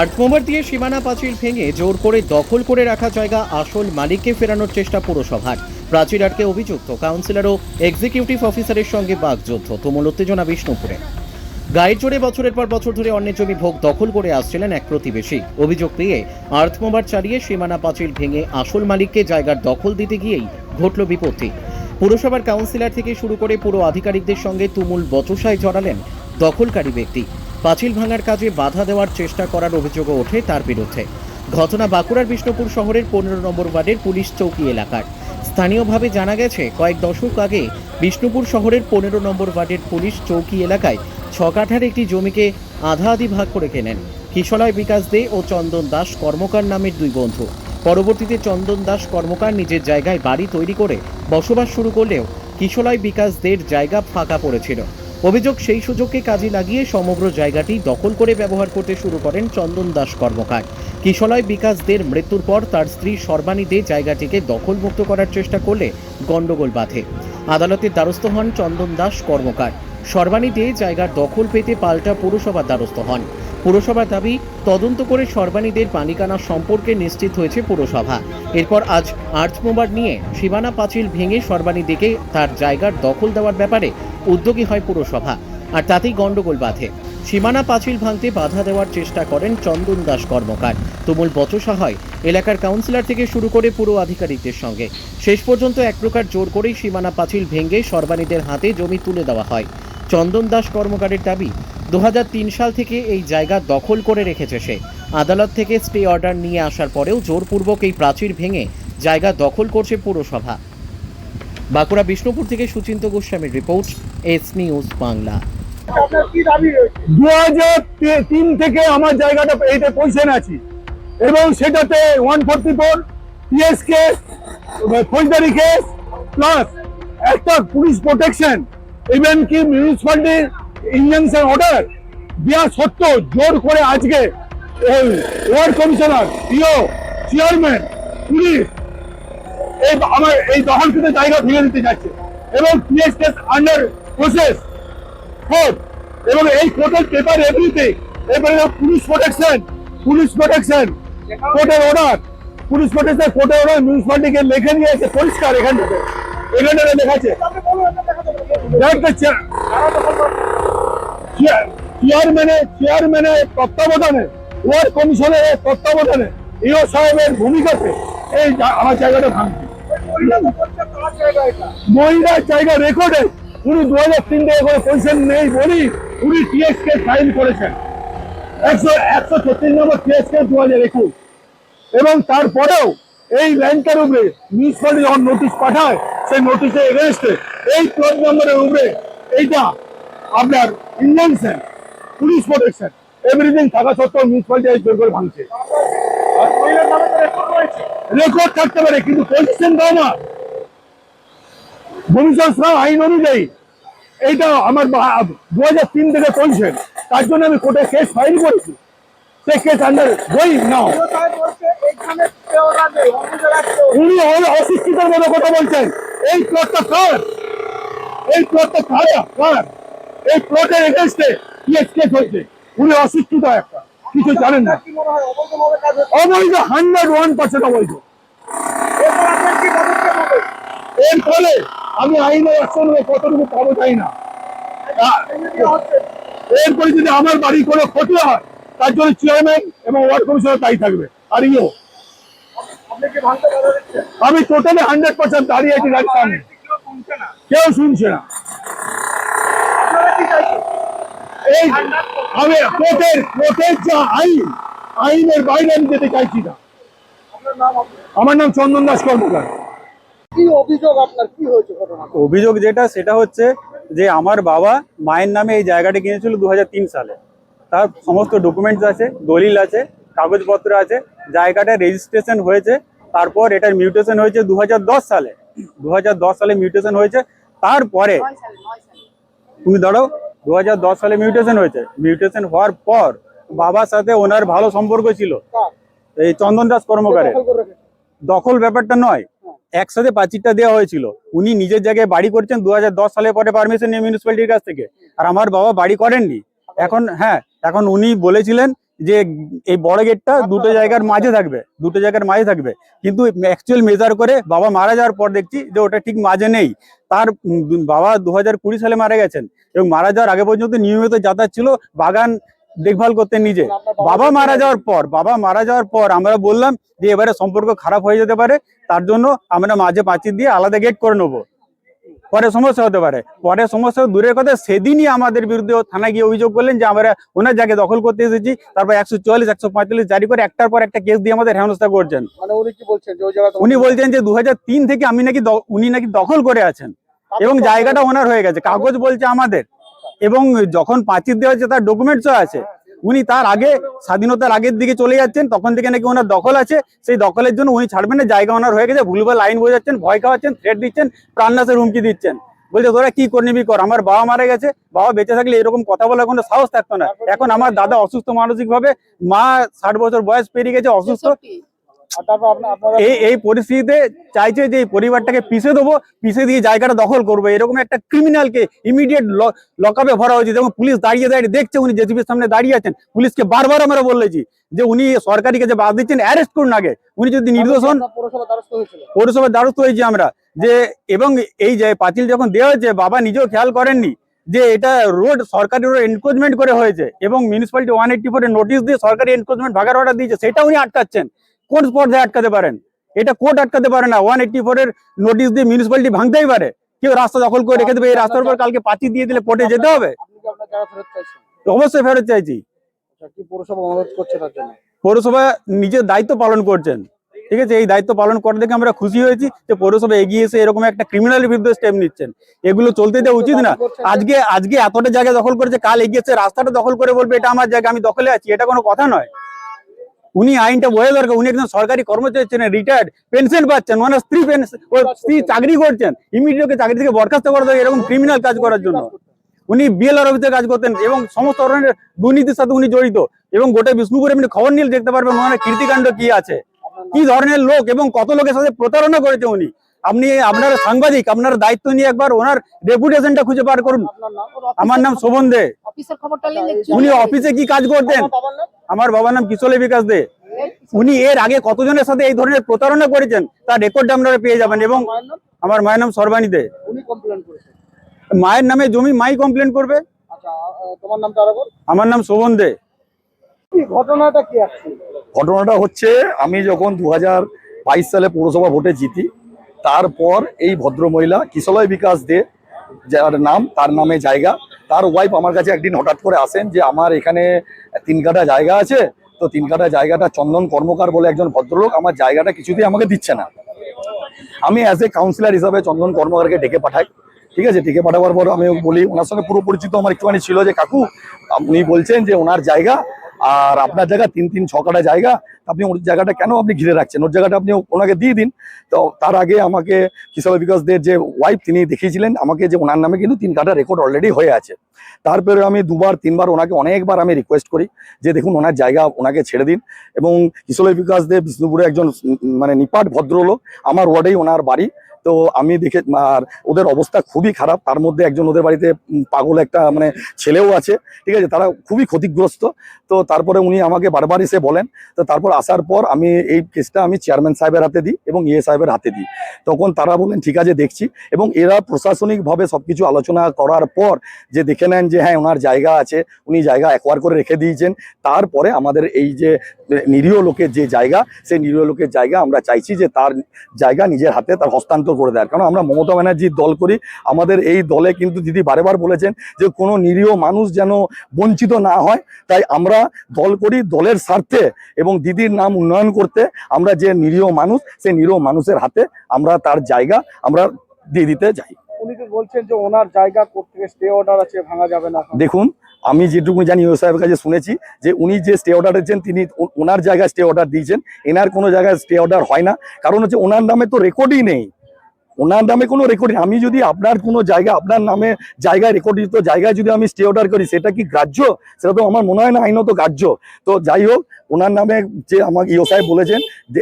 আর্টমোবার দিয়ে সীমানা পাঁচিল ভেঙে জোর করে দখল করে রাখা জায়গা আসল মালিককে ফেরানোর চেষ্টা পুরসভার। প্রাচীর আটকে অভিযুক্ত কাউন্সিলর ও এক্সিকিউটিভ অফিসারের সঙ্গে বাগযুদ্ধ তুমুল উত্তেজনা বিষ্ণুপুরে। গায়ের জোরে বছরের পর বছর ধরে অন্যের জমি ভোগ দখল করে আসছিলেন এক প্রতিবেশী। অভিযোগ পেয়ে আর্থমোবার চালিয়ে সীমানা পাঁচিল ভেঙে আসল মালিককে জায়গার দখল দিতে গিয়েই ঘটল বিপত্তি। পুরসভার কাউন্সিলর থেকে শুরু করে পুরো আধিকারিকদের সঙ্গে তুমুল বচসায় জড়ালেন দখলকারী ব্যক্তি। পাঁচিল ভাঙার কাজে বাধা দেওয়ার চেষ্টা করার অভিযোগও ওঠে তার বিরুদ্ধে। ঘটনা বাঁকুড়ার বিষ্ণুপুর শহরের পনেরো নম্বর ওয়ার্ডের পুলিশ চৌকি এলাকার স্থানীয়ভাবে জানা গেছে, কয়েক দশক আগে বিষ্ণুপুর শহরের পনেরো নম্বর ওয়ার্ডের পুলিশ চৌকি এলাকায় ছ কাঠার একটি জমিকে আধা আধি ভাগ করে কেনেন। কিশলয় বিকাশ দে ও চন্দন দাস কর্মকার নামের দুই বন্ধু। পরবর্তীতে চন্দন দাস কর্মকার নিজের জায়গায় বাড়ি তৈরি করে বসবাস শুরু করলেও কিশলয় বিকাশ দের জায়গা ফাঁকা পড়েছিল। অভিযোগ সেই সুযোগকে কাজে লাগিয়ে সমগ্র জায়গাটি দখল করে ব্যবহার করতে শুরু করেন চন্দন দাস কর্মকার। কিশলয় বিকাশ দের মৃত্যুর পর তার স্ত্রী সর্বাণী দে জায়গাটিকে দখলমুক্ত করার চেষ্টা করলে গণ্ডগোল বাঁধে। আদালতের দ্বারস্থ হন চন্দন দাস কর্মকার। সর্বাণী জায়গার দখল পেতে পাল্টা পুরসভার দ্বারস্থ হন। পুরসভার দাবি, তদন্ত করে সর্বাণীদের মালিকানা সম্পর্কে নিশ্চিত হয়েছে পুরসভা। এরপর আজ আর্থমোবার নিয়ে সীমানা পাঁচিল ভেঙে সর্বাণী দিকে তার জায়গার দখল দেওয়ার ব্যাপারে উদ্যোগী হয় পুরসভা। আর তাতেই গণ্ডগোল বাঁধে। সীমানা পাঁচিল ভাঙতে বাধা দেওয়ার চেষ্টা করেন চন্দন দাস কর্মকার। তুমুল বচসা হয় এলাকার কাউন্সিলর থেকে শুরু করে পুরো আধিকারিকদের সঙ্গে। শেষ পর্যন্ত এক প্রকার জোর করেই সীমানা পাঁচিল ভেঙে সর্বাণীদের হাতে জমি তুলে দেওয়া হয়। চন্দন দাস কর্মকারের দাবি দু সাল থেকে এই জায়গা দখল করে রেখেছে সে। আদালত থেকে স্টে অর্ডার নিয়ে আসার পরেও জোরপূর্বক এই প্রাচীর ভেঙে জায়গা দখল করছে পুরসভা। বাঁকুড়া বিষ্ণুপুর থেকে সুচিন্ত গোস্বামীর রিপোর্ট এস নিউজ বাংলা। দু হাজার তিন থেকে আমার জায়গাটা এইটা পয়সা আছি। এবং সেটাতে ওয়ান ফোরটি ফোর পিএসকে ফৌজদারি কেস প্লাস একটা পুলিশ প্রোটেকশন। ইভেন কি মিউনিসিপালিটির ইনজাংশন অর্ডার দেওয়া সত্ত্বেও জোর করে আজকে এই ward commissioner PO chairman police এই আমার এই দখলকৃত জায়গা ভেঙে দিতে যাচ্ছে এবং PS case under process court এবং এই কোর্টের পেপার এভরিথিং এবারে পুলিশ প্রোটেকশন পুলিশ প্রোটেকশন কোর্টের অর্ডার পুলিশ প্রোটেকশন কোর্টের অর্ডার মিউনিসিপালিটিকে লিখে নিয়েছে পরিষ্কার এখান থেকে। দেখাতে পারবেন দেখতে চেয়ারম্যানের তত্ত্বাবধানে, ওয়ার্ড কমিশনের তত্ত্বাবধানে ইও সাহেবের ভূমিকাতে এই আমার জায়গাটা ভাঙছে। মহিলার জায়গা রেকর্ডে উনি দু হাজার তিন কোনো পয়সা নেই বলি উনি টিএসকে সাইন করেছেন। একশো একশো ছত্রিশ নম্বর টিএসকে দু হাজার একুশ। এবং তারপরেও এই ল্যান্ডটার উপরে মিউনিসিপালিটি যখন নোটিশ পাঠায় সেই নোটিশের এগেনস্টে এই প্লট নম্বরের উপরে এইটা আপনার ইনভেনশন পুলিশ প্রোটেকশন এভরিথিং থাকা সত্ত্বেও মিউনিসিপালিটি জোর করে ভাঙছে। রেকর্ড থাকতে পারে কিন্তু পজিশন না। ভূমি সংস্কার আইন অনুযায়ী এইটা আমার দু হাজার তিন থেকে পজিশন তার জন্য আমি কোর্টে কেস ফাইল করেছি। সেই কেস আন্ডার বই নাও উনি অশিক্ষিতের মতো কথা বলছেন। এই প্লটটা কার এই প্লটটা কার কার এই প্লটের এগেনস্টে কেস হয়েছে। উনি অশিক্ষিত একটা। কিছু জানেন না। অবৈধ হান্ড্রেড ওয়ান পার্সেন্ট অবৈধ। এর ফলে আমি আইনের অ্যাকশন কতটুকু পাবো চাই না। এরপরে যদি আমার বাড়ি কোনো ক্ষতি হয়, তার জন্য চেয়ারম্যান এবং ওয়ার্ড কমিশনার দায়ী থাকবে। আর ইও আপনি কি ভাঙতে বাধা দিচ্ছেন আমি টোটালি হান্ড্রেড পার্সেন্ট দাঁড়িয়ে আছি গাড়ির সামনে। কেউ শুনছে না। এই আমি কোর্টের কোর্টের যা আইন আইনের বাইরে আমি যেতে চাইছি না। আমার নাম চন্দন দাস কর্মকার। অভিযোগ আপনার? কি হয়েছে ঘটনা অভিযোগ যেটা সেটা হচ্ছে যে আমার বাবা মায়ের নামে এই জায়গাটি কিনেছিল দু হাজার তিন সালে। তার সমস্ত ডকুমেন্টস আছে দলিল আছে কাগজপত্র আছে জায়গাটা রেজিস্ট্রেশন হয়েছে তারপর এটার মিউটেশন হয়েছে দু হাজার দশ সালে। দু হাজার দশ সালে মিউটেশন হয়েছে তারপরে তুমি দাঁড়াও দু সালে মিউটেশন হয়েছে। মিউটেশন হওয়ার পর বাবার সাথে ওনার ভালো সম্পর্ক ছিল। এই চন্দন দাস কর্মকারের। দখল ব্যাপারটা নয় একসাথে পাঁচিরটা দেওয়া হয়েছিল। উনি নিজের জায়গায় বাড়ি করছেন দু হাজার দশ সালে পরে পারমিশন নিয়ে মিউনিসিপ্যালিটির কাছ থেকে। আর আমার বাবা বাড়ি করেননি। এখন হ্যাঁ এখন উনি বলেছিলেন যে এই বড় গেটটা দুটো জায়গার মাঝে থাকবে দুটো জায়গার মাঝে থাকবে। কিন্তু অ্যাকচুয়াল মেজার করে বাবা মারা যাওয়ার পর দেখছি যে ওটা ঠিক মাঝে নেই। তার বাবা দু কুড়ি সালে মারা গেছেন এবং মারা যাওয়ার আগে পর্যন্ত নিয়মিত যাতায়াত ছিল বাগান দেখভাল করতেন নিজে। বাবা মারা যাওয়ার পর বাবা মারা যাওয়ার পর আমরা বললাম যে এবারে সম্পর্ক খারাপ হয়ে যেতে পারে তার জন্য আমরা মাঝে পাঁচির দিয়ে আলাদা গেট করে নেব। পরে সমস্যা হতে পারে। পরে সমস্যা দূরের কথা সেদিনই আমাদের বিরুদ্ধে থানায় গিয়ে অভিযোগ করলেন যে আমরা ওনার জায়গায় দখল করতে এসেছি তারপর একশো চুয়াল্লিশ একশো পঁয়তাল্লিশ জারি করে একটার পর একটা কেস দিয়ে আমাদের হেনস্থা করছেন। মানে উনি বলছেন যে দু থেকে আমি নাকি উনি নাকি দখল করে আছেন। এবং জায়গাটা ওনার হয়ে গেছে কাগজ বলছে আমাদের। এবং যখন পাঁচির দেওয়া হচ্ছে তার ডকুমেন্টসও আছে। উনি তার আগে স্বাধীনতার আগের দিকে চলে যাচ্ছেন, তখন থেকে নাকি ওনার দখল আছে। সেই দখলের জন্য উনি ছাড়বেন না, জায়গা ওনার হয়ে গেছে, ভুলভাল লাইন বোঝাচ্ছেন, ভয় খাওয়াচ্ছেন থ্রেট দিচ্ছেন প্রাণনাশের হুমকি দিচ্ছেন। বলছে, তোরা কি করে নিবি কর? আমার বাবা মারা গেছে, বাবা বেঁচে থাকলে এরকম কথা বলার কোনো সাহস থাকতো না। এখন আমার দাদা অসুস্থ মানসিকভাবে, মা ষাট বছর বয়স পেরিয়ে গেছে, অসুস্থ। এই এই পরিস্থিতিতে চাইছে যে এই পরিবারটাকে পিষে দেবো পিষে দিয়ে জায়গাটা দখল করব। এরকম একটা ক্রিমিনালকে ইমিডিয়েট লকআপে ভরা হয়েছে। এবং পুলিশ দাঁড়িয়ে দাঁড়িয়ে দেখছে উনি জেসিবির সামনে দাঁড়িয়ে আছেন। পুলিশকে বারবার আমরা বলেছি যে উনি সরকারি কাছে বাদ দিচ্ছেন অ্যারেস্ট করুন আগে। উনি যদি নির্দোষ হন হয়েছিল। পৌরসভার দ্বারস্থ হয়েছি আমরা। যে এবং এই যে পাঁচিল যখন দেওয়া হয়েছে বাবা নিজেও খেয়াল করেননি যে এটা রোড সরকারি রোড এনক্রোচমেন্ট করে হয়েছে। এবং মিউনিসিপালিটি ওয়ান এইটটি ফোরের নোটিশ দিয়ে সরকারি এনক্রোচমেন্ট ভাগার অর্ডার দিয়েছে সেটা উনি আটকাচ্ছেন। কোন পর্যায়ে আটকাতে পারেন? এটা কোর্ট আটকাতে পারে না। ওয়ান এইটটি ফোরের নোটিশ দিয়ে মিউনিসিপালিটি ভাঙতেই পারে। কেউ রাস্তা দখল করে রেখে দেবে। এই রাস্তার উপর কালকে পাঁচিল দিয়ে দিলে কোর্টে যেতে হবে? অবশ্যই ফেরত চাইছি। আচ্ছা পৌরসভা নিজের দায়িত্ব পালন করছেন। ঠিক আছে? এই দায়িত্ব পালন করা দেখে আমরা খুশি হয়েছি যে পৌরসভা এগিয়ে এসে এরকম একটা ক্রিমিনাল বিরুদ্ধে স্টেপ নিচ্ছেন। এগুলো চলতে দেওয়া উচিত না। আজকে আজকে এতটা জায়গা দখল করেছে কাল এগিয়েছে রাস্তাটা দখল করে বলবে এটা আমার জায়গা আমি দখলে আছি। এটা কোনো কথা নয়। উনি আইনটা বোঝা দরকার উনি একজন সরকারি কর্মচারী ছিলেন রিটায়ার্ড পেনশন পাচ্ছেন ওনার স্ত্রী পেনশন স্ত্রী চাকরি করছেন ইমিডিয়েটকে চাকরি থেকে বরখাস্ত করা দরকার এরকম ক্রিমিনাল কাজ করার জন্য। উনি বিএলআর অফিসে কাজ করতেন এবং সমস্ত ধরনের দুর্নীতির সাথে উনি জড়িত। এবং গোটা বিষ্ণুপুরে এমনি খবর নিয়ে দেখতে পারবেন ওনার কীর্তিকাণ্ড কি আছে। কি ধরনের লোক এবং কত লোকের সাথে প্রতারণা করেছে উনি। আপনি আপনার সাংবাদিক আপনার দায়িত্ব নিয়ে একবার ওনার রেপুটেশনটা খুঁজে বার করুন। আমার নাম শোভন দে। অফিসের খবরটা নিলে উনি অফিসে কি কাজ করতেন? আপনার বাবার নাম? আমার বাবার নাম কিশোরে বিকাশ দে। উনি এর আগে কতজনের সাথে এই ধরনের প্রতারণা করেছেন তার রেকর্ড আপনারা পেয়ে যাবেন এবং আমার মায়ের নাম সর্বাণী দে। উনি কমপ্লেন করেছেন। মায়ের নামে জমি মাই কমপ্লেন করবে? আচ্ছা আমার নাম শোভন দে। ঘটনাটা কি ঘটনাটা হচ্ছে আমি যখন দু বাইশ সালে পৌরসভা ভোটে জিতি তারপর এই ভদ্রমহিলা কিশলয় বিকাশ দে, যার নাম, তার নামে জায়গা। তার ওয়াইফ আমার কাছে একদিন হঠাৎ করে আসেন যে, আমার এখানে তিন কাঠা জায়গা আছে, তো তিন কাঠা জায়গাটা চন্দন কর্মকার বলে একজন ভদ্রলোক আমার জায়গাটা কিছুতেই আমাকে দিচ্ছে না। আমি অ্যাজ এ কাউন্সিলর হিসাবে চন্দন কর্মকারকে ডেকে পাঠাই। ঠিক আছে, ডেকে পাঠাবার পর আমি বলি, ওনার সঙ্গে পুরো পরিচিত আমার একটুখানি ছিল যে, কাকু, আপনি বলছেন যে, ওনার জায়গা আর আপনার জায়গা তিন তিন, ছ জায়গা আপনি ওর জায়গাটা কেন আপনি ঘিরে রাখছেন? ওর জায়গাটা আপনি ওনাকে দিয়ে দিন। তো তার আগে আমাকে কিশোর বিকাশদের যে ওয়াইফ তিনি দেখিয়েছিলেন, আমাকে যে ওনার নামে কিন্তু তিন কাটা রেকর্ড অলরেডি হয়ে আছে। তারপরে আমি দুবার, তিনবার ওনাকে অনেকবার আমি রিকোয়েস্ট করি যে দেখুন ওনার জায়গা ওনাকে ছেড়ে দিন। এবং কিশোর বিকাশ দেব বিষ্ণুপুরে একজন মানে নিপাট ভদ্রলোক, আমার ওয়ার্ডেই ওনার বাড়ি। তো আমি দেখে, আর ওদের অবস্থা খুবই খারাপ। তার মধ্যে একজন ওদের বাড়িতে পাগল একটা মানে ছেলেও আছে, ঠিক আছে? তারা খুবই ক্ষতিগ্রস্ত। তো তারপরে উনি আমাকে বারবার এসে বলেন। তো তারপর আসার পর আমি এই কেসটা আমি চেয়ারম্যান সাহেবের হাতে দিই এবং ইয়ে সাহেবের হাতে দিই। তখন তারা বলেন ঠিক আছে, দেখছি। এবং এরা প্রশাসনিকভাবে সবকিছু আলোচনা করার পর যে দেখে নেন যে হ্যাঁ ওনার জায়গা আছে। উনি জায়গা একবার করে রেখে দিয়েছেন। তারপরে আমাদের এই যে নিরীহ লোকের যে জায়গা, সেই নিরীহ লোকের জায়গা আমরা চাইছি যে তার জায়গা নিজের হাতে তার হস্তান্তর করে দেয়। কারণ আমরা মমতা ব্যানার্জির দল করি আমাদের এই দলে কিন্তু দিদি বারেবার বলেছেন যে কোনো নিরীহ মানুষ যেন বঞ্চিত না হয় তাই আমরা দল করি দলের স্বার্থে এবং দিদির নাম উন্নয়ন করতে আমরা যে নিরীহ মানুষ সেই নিরীহ মানুষের হাতে আমরা তার জায়গা আমরা দিয়ে দিতে যাই উনি তো বলছেন যে ওনার জায়গা থেকে স্টে অর্ডার আছে ভাঙা যাবে না। দেখুন আমি যেটুকু জানি ও সাহেবের কাছে শুনেছি যে উনি যে স্টে অর্ডার দিয়েছেন তিনি ওনার জায়গায় স্টে অর্ডার দিয়েছেন এনার কোনো জায়গায় স্টে অর্ডার হয় না। কারণ হচ্ছে ওনার নামে তো রেকর্ডই নেই। ওনার নামে কোনো রেকর্ডিং আমি যদি আপনার কোনো জায়গা আপনার নামে জায়গায় রেকর্ডিত জায়গায় যদি আমি স্টে অর্ডার করি সেটা কি গ্রাহ্য? সেটা তো আমার মনে হয় না আইনত গ্রাহ্য। তো যাই হোক ওনার নামে যে আমাকে ইও সাহেব বলেছেন যে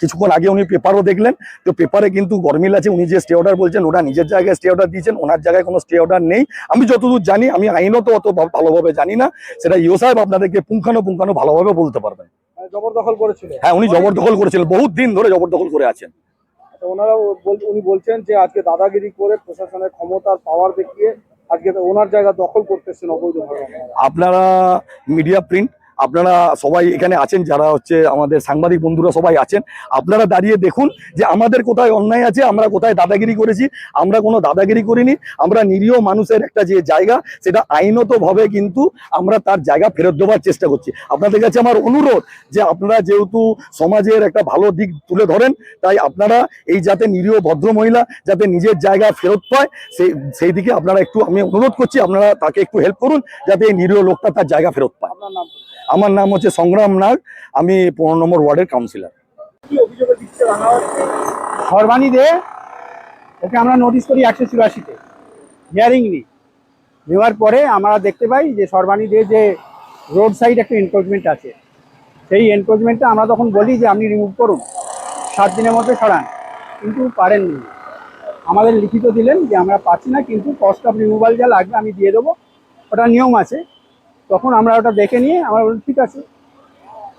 কিছুক্ষণ আগে উনি পেপারও দেখলেন। তো পেপারে কিন্তু গরমিল আছে উনি যে স্টে অর্ডার বলছেন ওটা নিজের জায়গায় স্টে অর্ডার দিয়েছেন ওনার জায়গায় কোনো স্টে অর্ডার নেই। আমি যতদূর জানি আমি আইনত অত ভালোভাবে জানি না। সেটা ইও সাহেব আপনাদেরকে পুঙ্খানো পুঙ্খানো ভালোভাবে বলতে পারবেন। মানে জবরদখল করেছিল। হ্যাঁ উনি জবরদখল করেছিলেন বহুত দিন ধরে জবরদখল করে আছেন। ওনারা উনি বলছেন যে আজকে দাদাগিরি করে প্রশাসনের ক্ষমতার পাওয়ার দেখিয়ে আজকে ওনার জায়গা দখল করতেছেন অবৈধভাবে। আপনারা মিডিয়া প্রিন্ট আপনারা সবাই এখানে আছেন, যারা হচ্ছে আমাদের সাংবাদিক বন্ধুরা সবাই আছেন, আপনারা দাঁড়িয়ে দেখুন যে আমাদের কোথায় অন্যায় আছে, আমরা কোথায় দাদাগিরি করেছি, আমরা কোনো দাদাগিরি করিনি, আমরা নিরীহ মানুষের একটা যে জায়গা, সেটা আইনতভাবে কিন্তু আমরা তার জায়গা ফেরত দেওয়ার চেষ্টা করছি। আপনাদের কাছে আমার অনুরোধ যে আপনারা যেহেতু সমাজের একটা ভালো দিক তুলে ধরেন, তাই আপনারা এই যাতে নিরীহ ভদ্র মহিলা যাতে নিজের জায়গা ফেরত পায়, সেই সেই দিকে আপনারা একটু, আমি অনুরোধ করছি, আপনারা তাকে একটু হেল্প করুন, যাতে এই নিরীহ লোকটা তার জায়গা ফেরত পায়। আমার নাম হচ্ছে সংগ্রাম নাগ, আমি পনেরো নম্বর ওয়ার্ডের কাউন্সিলর সর্বাণী দে, ওকে আমরা নোটিশ করি একশো চুরাশিতে। হিয়ারিং নি নেওয়ার পরে আমরা দেখতে পাই যে সর্বাণী দে যে রোড সাইড একটা এনক্রোচমেন্ট আছে। সেই এনক্রোচমেন্টটা আমরা তখন বলি যে আপনি রিমুভ করুন। সাত দিনের মধ্যে সরান। কিন্তু পারেননি আমাদের লিখিত দিলেন যে আমরা পাচ্ছি না, কিন্তু কস্ট অফ রিমুভাল যা লাগবে আমি দিয়ে দেবো। ওটা নিয়ম আছে। তখন আমরা ওটা দেখে নিয়ে আমরা বলি ঠিক আছে।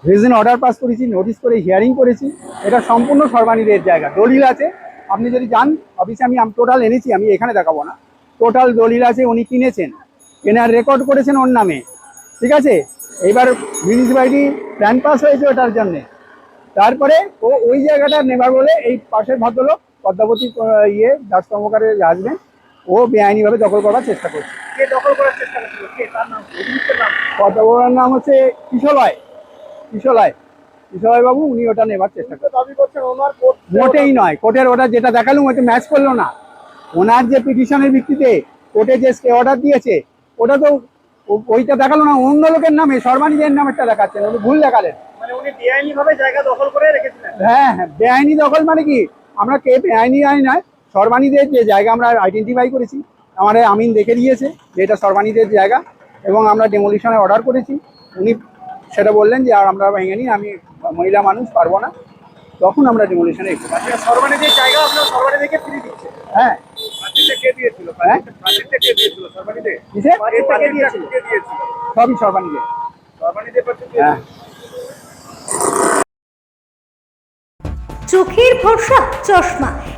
রিজন অর্ডার পাস করেছি নোটিশ করে হিয়ারিং করেছি। এটা সম্পূর্ণ সর্বাণীদের জায়গা, দলিল আছে। আপনি যদি যান অফিসে আমি টোটাল এনেছি, আমি এখানে দেখাবো না। টোটাল দলিল আছে, উনি কিনেছেন। কেনার রেকর্ড করেছেন ওর নামে। ঠিক আছে? এইবার মিউনিসিপ্যালিটি প্ল্যান পাস হয়েছে ওটার জন্যে। তারপরে ও ওই জায়গাটা নেবার বলে এই পাশের ভদ্রলোক, পদ্মাবতী ইয়ে দাস কর্মকারের হাজবেন্ড ও বেআইনিভাবে দখল করার চেষ্টা করছে। তার নাম হচ্ছে কিশলয় কিশলয় কিশলয় বাবু উনি ওটা নেবার চেষ্টা করছেন মোটেই নয় কোর্টের ওটা যেটা দেখালুম ওইটা ম্যাচ করল না। ওনার যে পিটিশনের ভিত্তিতে কোর্টে যে স্টে অর্ডার দিয়েছে ওটা তো ওইটা দেখাল না অন্য লোকের নামে সর্বানীদের নামেরটা দেখাচ্ছেন উনি ভুল দেখালেন। মানে হ্যাঁ হ্যাঁ বেআইনি দখল মানে কি? আমরা কে বেআইনি আইন নয় সর্বানীদের যে জায়গা আমরা আইডেন্টিফাই করেছি। আমাদের আমিন দেখে দিয়েছে যে এটা সর্বানীদের জায়গা এবং আমরা ডেমোলিশনের অর্ডার করেছি। উনি সেটা বললেন যে আর আমরা ভেঙে নিই আমি মহিলা মানুষ পারব না। তখন আমরা ডেমোলিশনে একটু আচ্ছা সর্বানিদের জায়গা আপনার ফিরিয়ে দিচ্ছে হ্যাঁ। হ্যাঁ? সবই সর্বানীদের সর্বানিদের হ্যাঁ। চোখের ভরসা চশমা।